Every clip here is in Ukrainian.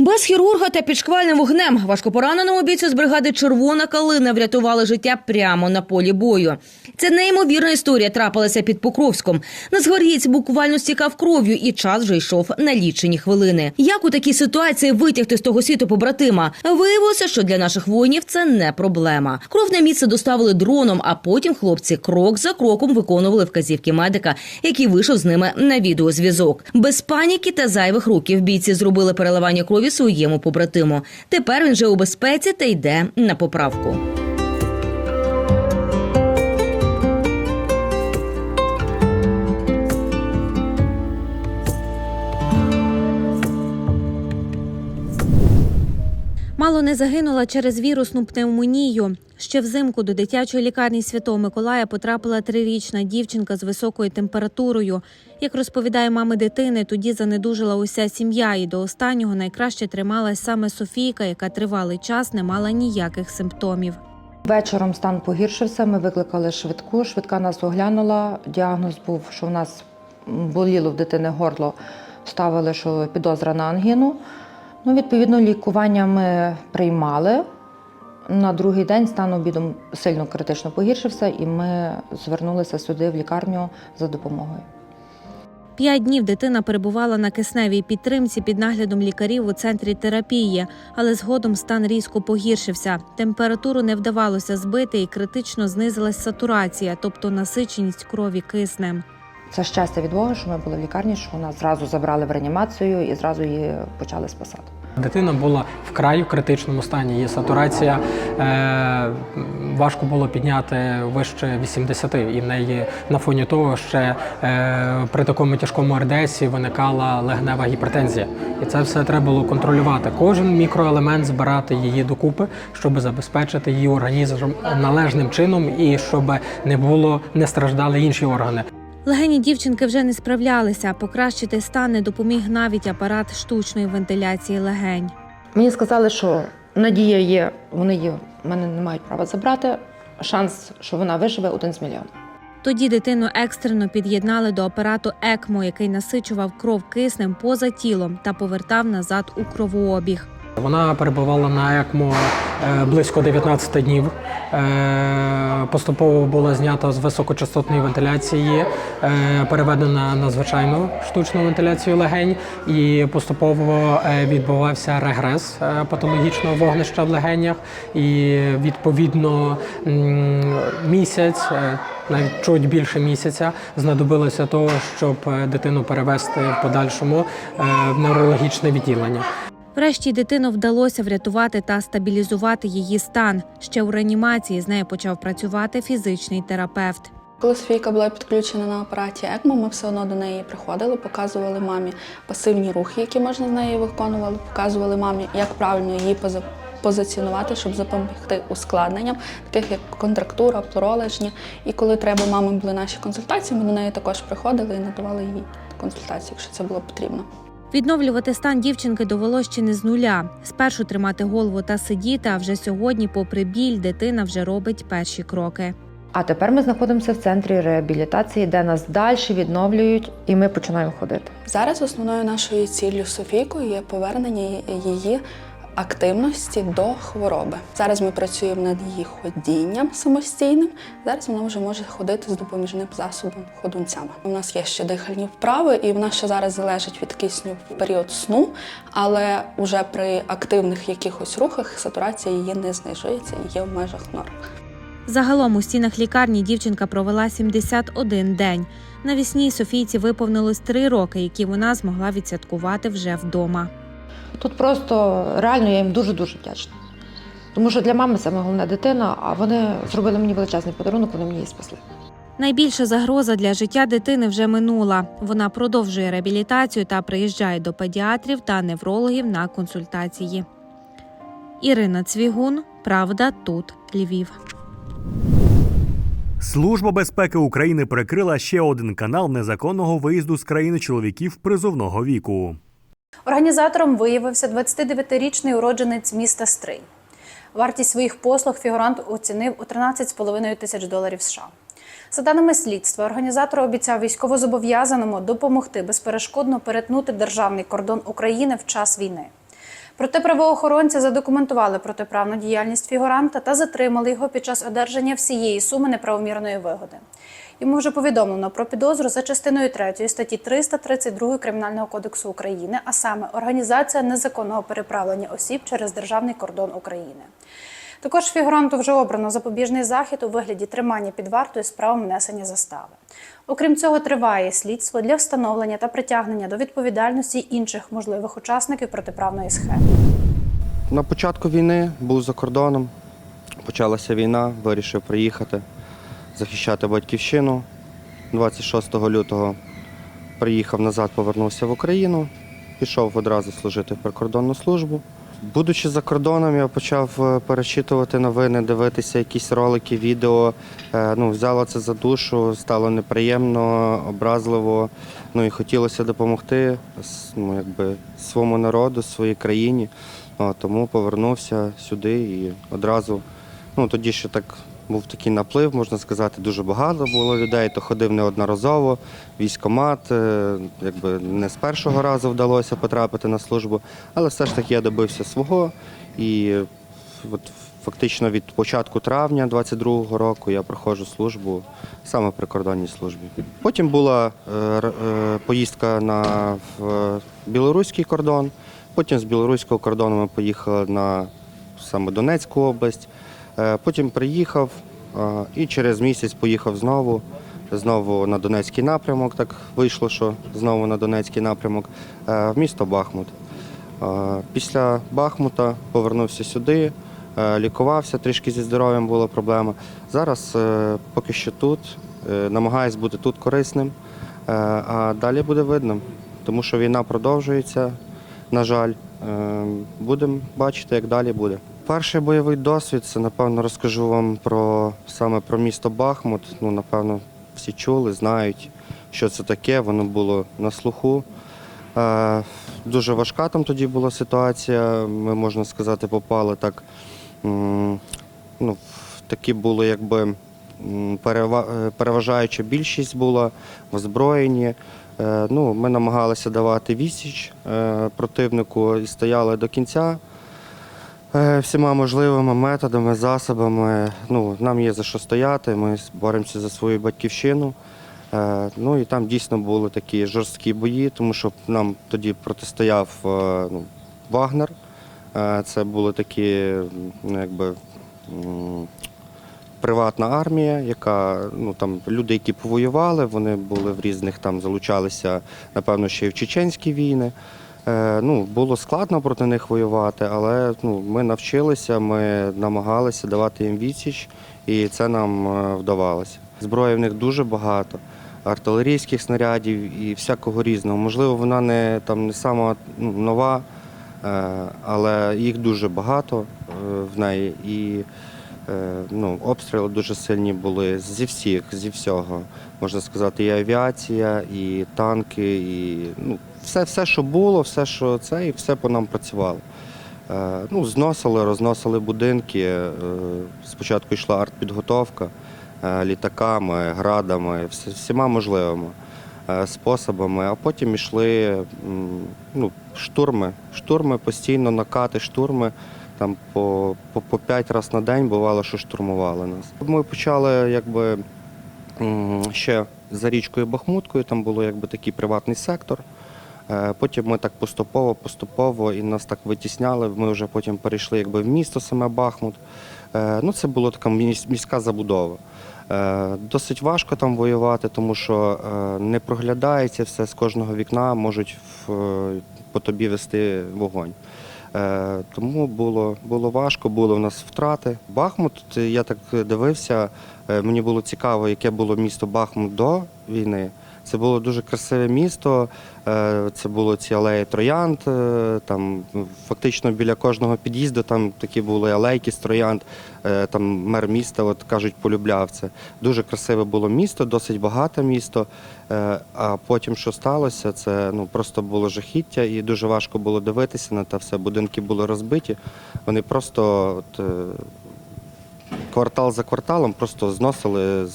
Без хірурга та під шквальним вогнем важкопораненому бійцю з бригади Червона калина врятували життя прямо на полі бою. Це неймовірна історія трапилася під Покровськом. Нацгвардієць буквально стікав кров'ю, і час вже йшов на лічені хвилини. Як у такій ситуації витягти з того світу побратима? Виявилося, що для наших воїнів це не проблема. Кров на місце доставили дроном, а потім хлопці крок за кроком виконували вказівки медика, який вийшов з ними на відеозв'язок. Без паніки та зайвих руків бійці зробили переливання крові своєму побратиму. Тепер він вже у безпеці та йде на поправку. Мало не загинула через вірусну пневмонію. Ще взимку до дитячої лікарні Святого Миколая потрапила трирічна дівчинка з високою температурою. Як розповідає мами дитини, тоді занедужила уся сім'я, і до останнього найкраще трималась саме Софійка, яка тривалий час не мала ніяких симптомів. Вечором стан погіршився. Ми викликали швидку. Швидка нас оглянула. Діагноз був, що в нас боліло в дитини горло. Ставили, що підозра на ангіну. Ну, відповідно, лікування ми приймали. На другий день стан обідом сильно критично погіршився, і ми звернулися сюди в лікарню за допомогою. П'ять днів дитина перебувала на кисневій підтримці під наглядом лікарів у центрі терапії, але згодом стан різко погіршився. Температуру не вдавалося збити і критично знизилась сатурація, тобто насиченість крові киснем. Це щастя від Бога, що ми були в лікарні, що нас зразу забрали в реанімацію і зразу її почали спасати. Дитина була в критичному стані. Її сатурація е, важко було підняти вище 80, і в неї на фоні того ще е, при такому тяжкому РДСі виникала легнева гіпертензія. І це все треба було контролювати. Кожен мікроелемент збирати її докупи, щоб забезпечити її організм належним чином і щоб не було не страждали інші органи. Легені дівчинки вже не справлялися. Покращити стан не допоміг навіть апарат штучної вентиляції легень. Мені сказали, що надія є, вони в мене не мають права забрати. Шанс, що вона виживе, один з мільйонів. Тоді дитину екстрено під'єднали до апарату ЕКМО, який насичував кров киснем поза тілом та повертав назад у кровообіг. Вона перебувала на ЕКМО е, близько 19 днів. Е, Поступово була знята з високочастотної вентиляції, е, переведена на звичайну штучну вентиляцію легень, і поступово відбувався регрес патологічного вогнища в легенях. І відповідно місяць, навіть чуть більше місяця, знадобилося того, щоб дитину перевести в подальшому в неврологічне відділення. Врешті дитину вдалося врятувати та стабілізувати її стан. Ще у реанімації з нею почав працювати фізичний терапевт. Коли Софійка була підключена на апараті ЕКМО, ми все одно до неї приходили, показували мамі пасивні рухи, які можна з нею виконували, показували мамі, як правильно її поза- позиціонувати, щоб запобігти ускладненням, таких як контрактура, пролежні. І коли треба мами були наші консультації, ми до неї також приходили і надавали їй консультації, якщо це було потрібно. Відновлювати стан дівчинки довелося ще не з нуля. Спершу тримати голову та сидіти, а вже сьогодні, попри біль, дитина вже робить перші кроки. А тепер ми знаходимося в центрі реабілітації, де нас далі відновлюють, і ми починаємо ходити. Зараз основною нашою ціллю Софійкою є повернення її активності до хвороби. Зараз ми працюємо над її ходінням самостійним. Зараз вона вже може ходити з допоміжним засобом ходунцями. У нас є ще дихальні вправи, і вона ще зараз залежить від кисню в період сну, але вже при активних якихось рухах сатурація її не знижується і є в межах норм. Загалом у стінах лікарні дівчинка провела 71 день. Навісні Софійці виповнилось три роки, які вона змогла відсвяткувати вже вдома. Тут просто реально я їм дуже-дуже вдячна. Тому що для мами саме головна дитина, а вони зробили мені величезний подарунок, вони мені її спасли. Найбільша загроза для життя дитини вже минула. Вона продовжує реабілітацію та приїжджає до педіатрів та неврологів на консультації. Ірина Цвігун, Правда, тут Львів. Служба безпеки України перекрила ще один канал незаконного виїзду з країни чоловіків призовного віку. Організатором виявився 29-річний уродженець міста Стрий. Вартість своїх послуг фігурант оцінив у 13,5 тисяч доларів США. За даними слідства, організатор обіцяв військовозобов'язаному допомогти безперешкодно перетнути державний кордон України в час війни. Проте правоохоронці задокументували протиправну діяльність фігуранта та затримали його під час одержання всієї суми неправомірної вигоди. Йому вже повідомлено про підозру за частиною 3 статті 332 Кримінального кодексу України, а саме організація незаконного переправлення осіб через державний кордон України. Також фігуранту вже обрано запобіжний захід у вигляді тримання під вартою з правом внесення застави. Окрім цього, триває слідство для встановлення та притягнення до відповідальності інших можливих учасників протиправної схеми. На початку війни був за кордоном, почалася війна, вирішив приїхати, захищати батьківщину. 26 лютого приїхав назад, повернувся в Україну, пішов одразу служити в прикордонну службу. Будучи за кордоном, я почав е, перечитувати новини, дивитися якісь ролики, відео. Е, Ну, взяло це за душу, стало неприємно, образливо. Ну і хотілося допомогти ну, якби, своєму народу, своїй країні. Тому повернувся сюди і одразу, ну тоді ще так був такий наплив, можна сказати, дуже багато було людей, то ходив неодноразово, військомат, е, якби не з першого разу вдалося потрапити на службу, але все ж таки я добився свого і от фактично від початку травня 22-го року я проходжу службу саме в прикордонній службі. Потім була е, е, поїздка на білоруський кордон. Потім з білоруського кордону ми поїхали на саме Донецьку область. Е, Потім приїхав е, і через місяць поїхав знову. Знову на Донецький напрямок. Так вийшло, що знову на Донецький напрямок е, в місто Бахмут. Після Бахмута повернувся сюди, лікувався, трішки зі здоров'ям була проблема. Зараз поки що тут, намагаюсь бути тут корисним, а далі буде видно, тому що війна продовжується, на жаль. Е, Будемо бачити, як далі буде. Перший бойовий досвід це, напевно, розкажу вам про саме про місто Бахмут. Ну, напевно, всі чули, знають, що це таке. Воно було на слуху. Е, Дуже важка там тоді була ситуація. Ми, можна сказати, попали так. Ну, такі були якби е, переважаюча більшість була в озброєнні. Е, Ну, ми намагалися давати відсіч е, противнику і стояли до кінця всіма можливими методами, засобами. Ну, нам є за що стояти, ми боремося за свою батьківщину. Е, Ну і там дійсно були такі жорсткі бої, тому що нам тоді протистояв е, ну, Вагнер. Е, Це були такі, ну, якби. Приватна армія, яка ну там люди, які повоювали, вони були в різних там, залучалися, напевно, ще й в чеченські війни. Е, ну, було складно проти них воювати, але ну, ми навчилися, ми намагалися давати їм відсіч, і це нам е, вдавалося. Зброї в них дуже багато, артилерійських снарядів і всякого різного. Можливо, вона не там не сама ну, нова, е, але їх дуже багато в неї. І ну, обстріли дуже сильні були зі всіх, зі всього. Можна сказати, і авіація, і танки, і ну, все, все, що було, все, що це, і все по нам працювало. Е, ну, зносили, розносили будинки. Е, спочатку йшла артпідготовка е, літаками, градами, всі- всіма можливими способами, а потім йшли ну, штурми. Штурми постійно, накати, штурми. Там по, по, по 5 разів на день бувало, що штурмували нас. Ми почали якби ще за річкою Бахмуткою, там якби такий приватний сектор. Е, Потім ми так поступово, поступово і нас так витісняли. Ми вже потім перейшли якби в місто саме Бахмут. Е, Ну, це була така міська забудова. Е, Досить важко там воювати, тому що не проглядається все з кожного вікна, можуть по тобі вести вогонь. Тому було, було важко, були в нас втрати. Бахмут, я так дивився, мені було цікаво, яке було місто Бахмут до війни. Це було дуже красиве місто. е, Це було ці алеї троянд. е, Там фактично біля кожного під'їзду там такі були алейки з троянд. Е, Там мер міста, от кажуть, полюбляв це. Дуже красиве було місто, досить багате місто. А потім, що сталося, це ну просто було жахіття, і дуже важко було дивитися на те все. Будинки були розбиті. Вони просто от, квартал за кварталом просто зносили,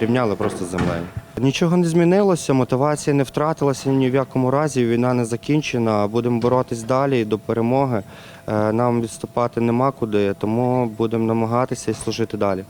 рівняли просто з землею. Нічого не змінилося, мотивація не втратилася ні в якому разі. Війна не закінчена. Будемо боротись далі до перемоги. Е, Нам відступати нема куди, тому будемо намагатися і служити далі.